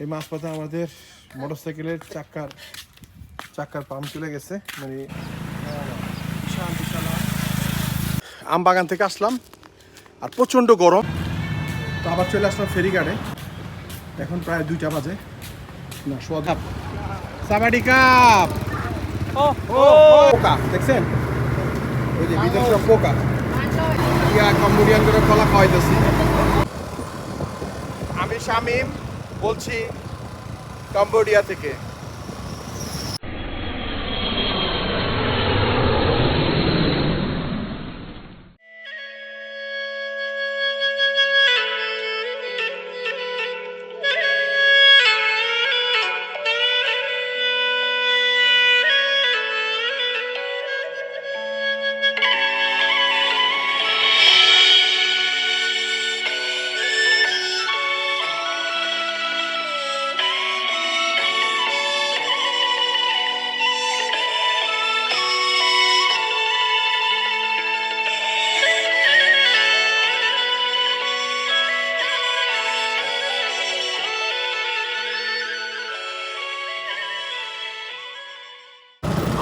এই মাঝপথে আমাদের মোটরসাইকেলের চাক্কার চাক্কার পাম্প চলে গেছে। মানে আম। বাগান থেকে আসলাম আর প্রচণ্ড গরম। তো আবার চলে আসলাম ফেরিঘাটে। এখন প্রায় দুইটা বাজে। না সোয়া কাপ সাবাডি কাপ! ও পোকা দেখছেন? ওই যে ভিতরে পোকা। ইয়া কম্বোডিয়ান করে কলা খাওয়াইতেছি। আমি শামিম। বলছি কম্বোডিয়া থেকে।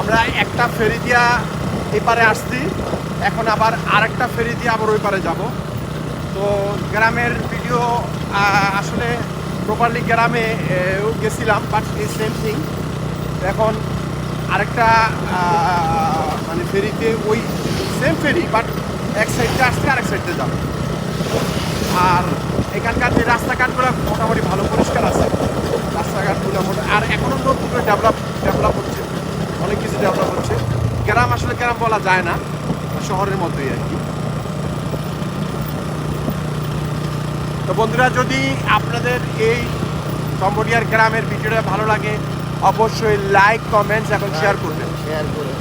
আমরা একটা ফেরি দিয়া এপারে আসছি। এখন আবার আরেকটা ফেরি দিয়ে আবার ওই পারে যাব। তো গ্রামের ভিডিও আসলে প্রপারলি গ্রামে গেছিলাম বাট এই সেম থিং এখন আরেকটা মানে ফেরিতে ওই সেম ফেরি বাট এক সাইডে আসছে, আরেক সাইডে যাব। আর এখানকার যে রাস্তাঘাটগুলো মোটামুটি ভালো পরিষ্কার আছে। রাস্তাঘাটগুলো মোটা- আর এখনও নতুন করে ডেভেলপ ডেভেলপ হচ্ছে। অনেক কিছু ডেভেলপ হচ্ছে। গ্রাম আসলে গ্রাম বলা যায় না শহরের মতোই আর কি। তো বন্ধুরা যদি আপনাদের এই কম্বোডিয়ার গ্রামের ভিডিওটা ভালো লাগে অবশ্যই লাইক কমেন্টস এখন শেয়ার করবেন। শেয়ার করে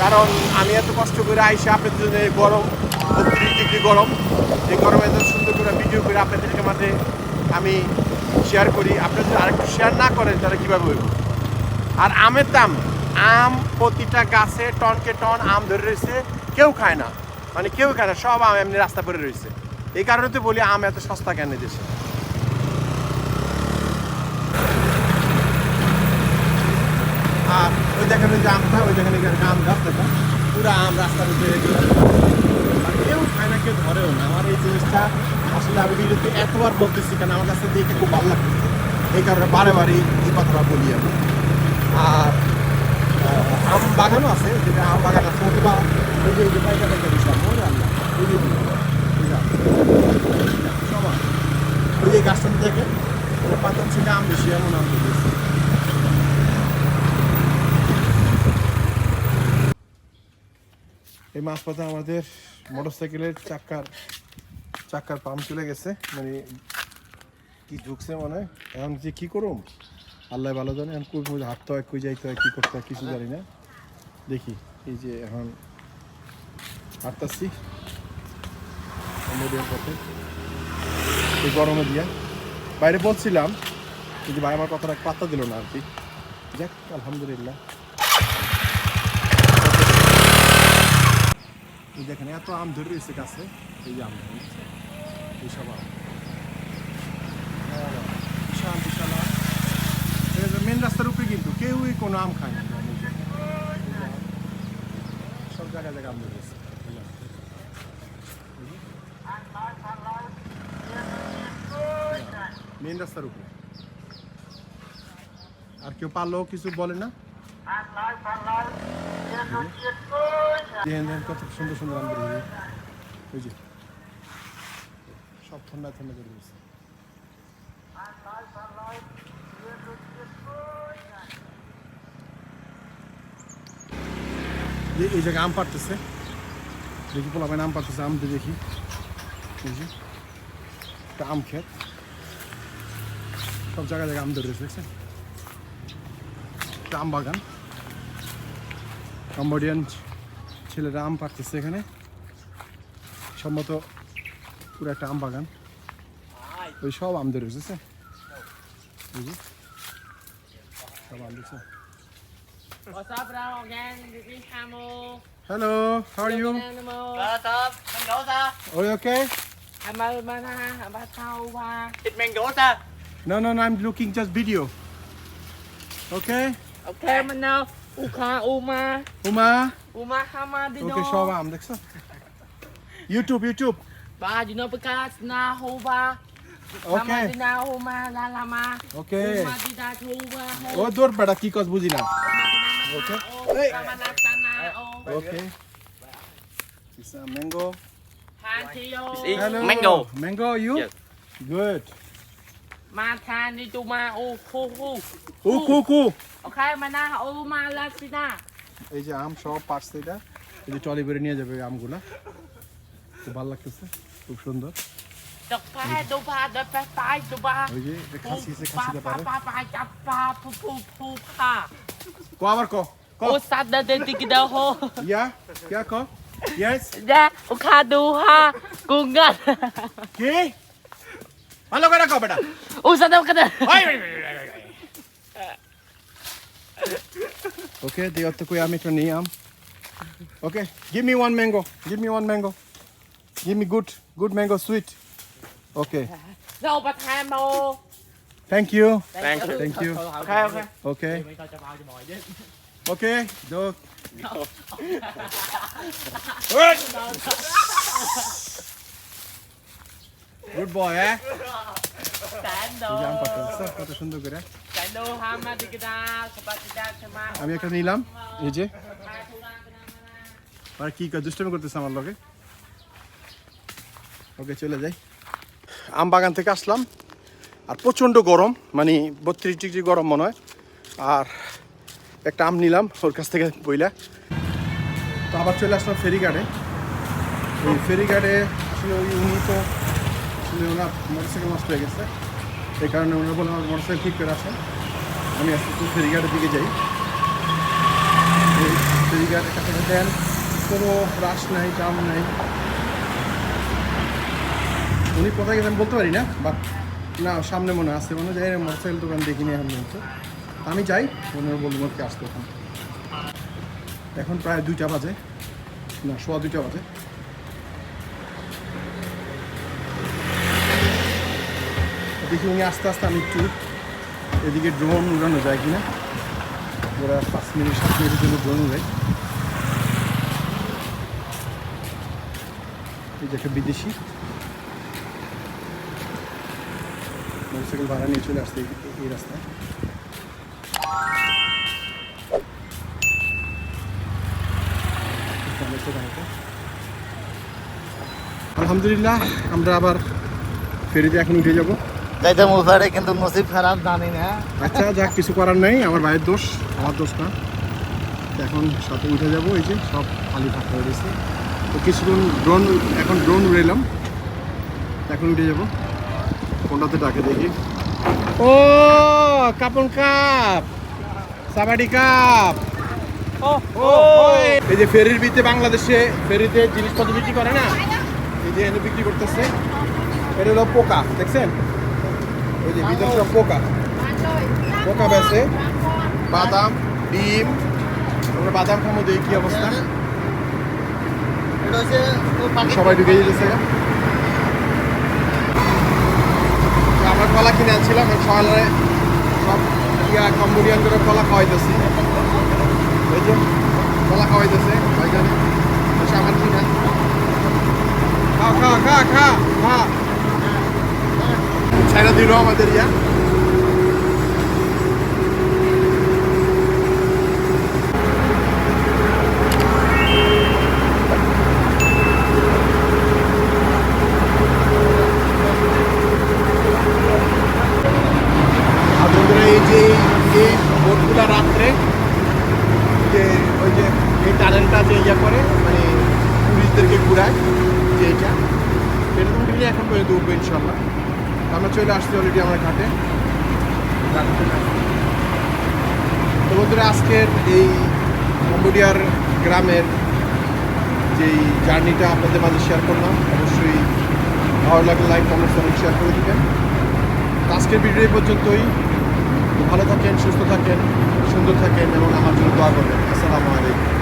কারণ আমি এত কষ্ট করে আইসে আপনাদের জন্য গরম বত্রিশ ডিগ্রি গরম এই গরমে এত সুন্দর করে ভিডিও করে আপনাদেরকে মাঝে আমি শেয়ার করি। আপনাদের আরেকটু শেয়ার না করেন তাহলে কীভাবে হইব? আর আমের দাম আম প্রতিটা গাছে টনকে টন আম ধরে রয়েছে, কেউ খায় না। মানে কেউ খায় না, সব আম এমনি রাস্তা পরে রয়েছে। এই কারণে তো বলি আম এত সস্তা কেন দেশে? আর ওই দেখেন যে আমটা, ওই দেখেন আম গাছ দেখা পুরো আম রাস্তার উপরে কেউ খায় না, কেউ ধরেও না। আমার এই জিনিসটা আসলে আমি ভিডিওতে এতবার বলতেছি কেন আমার কাছে দেখে খুব ভালো লাগছে এই কারণে বারে বারে এই কথাটা বলি আমি। আর আম বাগানও আছে যেটা আম বাগান আছে হয়তো বা ওই যে পাইকা থেকে আম বেশি, এমন এই মাঝপথে আমাদের মোটরসাইকেলের চাক্কার চাক্কার পাম্প চলে গেছে। মানে কি ঢুকছে মনে হয়? এখন যে কি করুম? আল্লাহ ভালো জানে, এখন কই হাঁটতে হয়, কই যাইতে হয়, কি করতে হয়, কিছু জানি না। দেখি, এই যে এখন হাঁটতাছি। কম্বোডিয়ার পথে। এই গরমে দিয়া। বাইরে বলছিলাম, কিন্তু ভাই আমার কথাটা পাত্তা দিল না আর কি যাক, আলহামদুলিল্লাহ। দেখেন, এত আম ধরে রয়েছে গাছে। এই যে আম? এইসব আম হ্যাঁ, বিশাল বিশাল আম মেন রাস্তার উপরে কিন্তু কেউই কোনো আম খায় না। সব জায়গায়। মেন রাস্তার উপরে আর কেউ পারলেও কিছু বলে না কত সুন্দর সুন্দর আম বেরিয়ে ওই যে, সব ঠান্ডা ঠান্ডা করে দিয়েছে এই এই জায়গায় আম পাড়তেছে। দেখি পোলাপাইন আম পাড়তেছে, আম দেখি। এই একটা আম ক্ষেত। সব জায়গায় জায়গায় আম ধরে রয়েছে, দেখছেন? একটা আম বাগান। কম্বোডিয়ান ছেলেরা আম পাড়তেছে এখানে। সম্ভবত পুরো একটা আম বাগান। ওই সব আম ধরে বুঝেছে এই সব আম দিচ্ছে What's up now again? This is Camel. Hello, how are you? What's up? Mango ta. Are you okay? I'm a man. I'm a tau It's mango ta. No, no, no. I'm looking just video. Okay. Okay, man. Now, uka uma. Uma. Uma hama dino. Okay, show mom. Next. YouTube, YouTube. Ba, you know because na hova. Dina, Homa, La Lama. Okay. Homa, Dina, Hova. ও দূর বেটা কি কস বুঝি না Okay. Hey. Okay. It's a mango. Hello. Mango. Mango, you? Yes. Good. এই যে আম সব পারছে এটা এই যে টলি করে নিয়ে যাবে আমগুলা খুব ভালো লাগতেছে খুব সুন্দর Yeah. Yeah. dupá, pai, dupá. Oye, casi se casi de pared. Pá, pá, pá, pá, pu, pu, pu, pá. Coabar, co. O sada de digda ho. Ya, क्या को? Yes. Yeah. o khadu ha, gungan. ¿Qué? Hello करा को बेटा ओ सदा कदा okay दे अब तो कोई आम नहीं आम okay give me one mango give me one mango give okay Đâu bà tham ô. Thank you Thank you. Thank you Okay, okay. Okay okay দো গুড বয় হ্যাঁ কত সুন্দর করে. আমি একটা নিলাম এই যে. আর কি দুষ্টামি করতেছে আমার লগে ওকে চলে যাই আম বাগান থেকে আসলাম। আর প্রচণ্ড গরম মানে বত্রিশ ডিগ্রি গরম মনে হয়। আর একটা আম নিলাম ওর কাছ থেকে বইলা। তো আবার চলে আসলাম ফেরিঘাটে। ওই ফেরিঘাটে আসলে ওই উনি তো আসলে ওনার মোটরসাইকেল নষ্ট হয়ে গেছে। এই কারণে ওনার বলে আমার মোটরসাইকেল ঠিক করে আসেন। আমি আজকে একটু ফেরিঘাটের দিকে যাই। ফেরিঘাটের কাছে দেন কোনো রাশ নাই, জাম নাই। উনি কোথায় গেছেন বলতে পারি না বাট না, সামনে মনে আছে। মনে যাই মোটরসাইকেল দোকান দেখিনি এখন পর্যন্ত। আমি যাই ওনার বলব আমাকে আসতে ওখানে। এখন প্রায় দুইটা বাজে। না, সোয়া দুইটা বাজে। দেখি উনি আস্তে আস্তে আমি একটু এদিকে ড্রোন উড়ানো যায় কিনা। ওরা পাঁচ মিনিট, সাত মিনিটের জন্য ড্রোন উড়ায়। এই যে একটা বিদেশি। মোটরসাইকেল ভাড়া নিয়ে চলে আসতে এই- রাস্তায়। আলহামদুলিল্লাহ আমরা আবার ফেরিতে এখন উঠে যাব। কিন্তু নসিব খারাপ জানি না। আচ্ছা যাক কিছু করার নেই আমার ভাইয়ের দোষ আমার দোষ না। এখন সাথে উঠে যাব এই যে সব খালি ফাঁকা হয়ে গেছে। তো কিছুক্ষণ ড্রোন এখন ড্রোন উড়েলাম এখন উঠে যাব। কোনটাতে ডাকে দেখি? ও কাপন কাপ। সাবাডি কাপ। ও এই যে ফেরির বিতে বাংলাদেশে ফেরিতে জিনিসপত্র বিক্রি করে না? এই যে এনে বিক্রি করতেছে। এটা হলো পোকা দেখছেন? ওই যে ভিতরে সব পোকা। পোকা বেছে। বাদাম ডিম। আমরা বাদাম খামো দেখি কি অবস্থা। সবাই ঢুকে যেতেছে তো আমরা কলা কিনে আনছিলাম আর সকালে সব ইয়া কম্বোডিয়ান করে কলা খাওয়াইতেছি। এই যে, কলা খাওয়াইতেছে ওইখানে আমার কিনা খা খা খা খা খা ছাইরা দিল আমাদের ইয়া আর বন্ধুরা এই যে এই বোটগুলা রাত্রে যে ওই যে এই টানেলটা যে ইয়ে করে মানে ঘুরায় যে এটা। এরকম দিলে এখন পর্যন্ত উঠবে ইনশাল্লাহ আমরা চলে আসছি অলরেডি আমার ঘাটে। তো বন্ধুরা, আজকের এই কম্বোডিয়ার গ্রামের যেই জার্নিটা আপনাদের মাঝে শেয়ার করলাম, অবশ্যই ভালো লাগলে লাইক কমেন্টস এবং শেয়ার করে দিবেন। আজকের ভিডিও পর্যন্তই। ভালো থাকেন, সুস্থ থাকেন, সুন্দর থাকেন এবং আমার জন্য দোয়া করবেন। আসসালামু আলাইকুম।